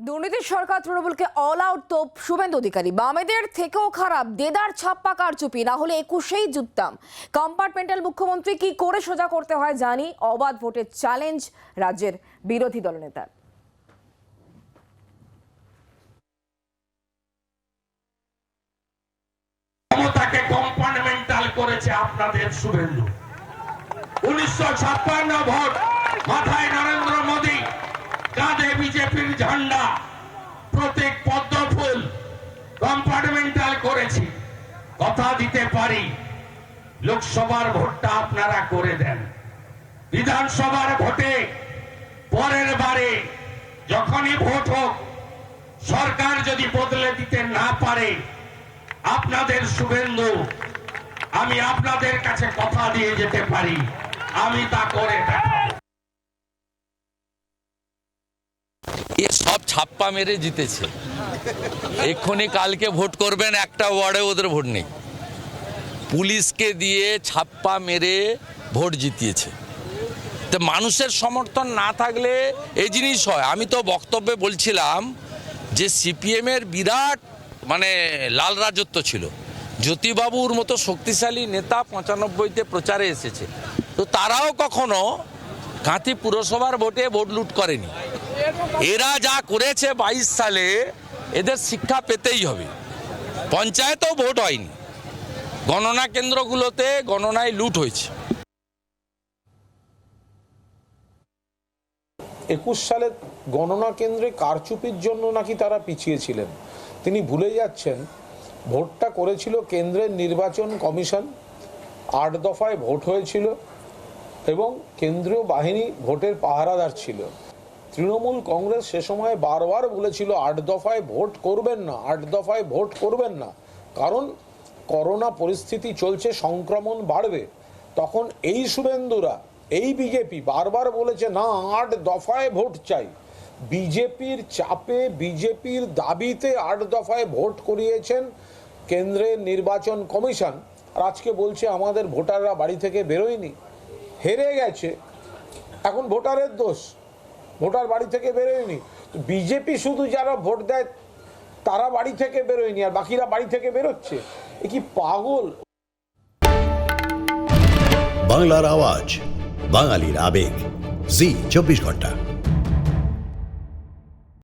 দুর্নীতির সরকার তৃণমূলকে all out তোপ শুভেন্দু অধিকারী। বামেদের থেকেও খারাপ, দেদার ছাপ্পা কারচুপি, না হলে একুশেই জুততাম কম্পার্টমেন্টাল মুখ্যমন্ত্রী কি করে সোজা করতে হয় জানি, অবাধ ভোটের চ্যালেঞ্জ রাজ্যের বিরোধী দলনেতার করেছে আপনাদের শুভেন্দু। উনিশশো ছাপ্পান্ন ভোট মাথায় কথা দিতে পারি। লোকসভার ভোটটা আপনারা করে দেন। বিধানসভার ভোটে পরের বারে যখনই ভোট হোক, সরকার যদি বদলে দিতে না পারে, আপনাদের শুভেন্দু, আমি আপনাদের কাছে কথা দিয়ে যেতে পারি। আমি তা করে দেখাবো। এ সব ছাপ্পা মেরে জিতেছে। এক্ষুনি কালকে ভোট করবেন, একটা ওয়ার্ডে ওদের ভোট নেই। পুলিশকে দিয়ে ছাপ্পা মেরে ভোট জিতিয়েছে। তো মানুষের সমর্থন না থাকলে এই জিনিস হয়। আমি তো বক্তব্যে বলছিলাম যে সিপিএমের বিরাট মানে লাল রাজত্ব ছিল। জ্যোতিবাবুর মতো শক্তিশালী নেতা পঁচানব্বইতে প্রচারে এসেছে। তো তারাও কখনো কাঁথি পুরসভার ভোটে ভোট লুট করেনি। এরা যা করেছে বাইশ সালে, এদের শিক্ষা পেতেই হবে। পঞ্চায়েতেও ভোট হয়নি। গণনা কেন্দ্রগুলোতে গণনায় লুট হয়েছে। একুশ সালে গণনা কেন্দ্রে কারচুপির জন্য নাকি তারা পিছিয়ে ছিলেন তিনি ভুলে যাচ্ছেন, ভোটটা করেছিল কেন্দ্রের নির্বাচন কমিশন, আট দফায় ভোট হয়েছিল এবং কেন্দ্রীয় বাহিনী ভোটের পাহারাদার ছিল। তৃণমূল কংগ্রেস সে সময় বারবার বলেছিল, আট দফায় ভোট করবেন না, আট দফায় ভোট করবেন না। কারণ করোনা পরিস্থিতি চলছে, সংক্রমণ বাড়বে। তখন এই শুভেন্দুরা, এই বিজেপি বারবার বলেছে, না, আট দফায় ভোট চাই। বিজেপির চাপে, বিজেপির দাবিতে আট দফায় ভোট করিয়েছেন কেন্দ্রের নির্বাচন কমিশন। আর আজকে বলছে, আমাদের ভোটাররা বাড়ি থেকে বেরোয়নি। হেরে গেছে। এখন ভোটারের দোষ। ভোটার বাড়ি থেকে বেরোয়নি। বিজেপি শুধু যারা ভোট দেয়, তারা বাড়ি থেকে বেরোয়নি আর বাকিরা বাড়ি থেকে বেরোচ্ছে। এ কি পাগল? বাংলার আওয়াজ, বাঙালির আবেগ। জি, চব্বিশ ঘণ্টা।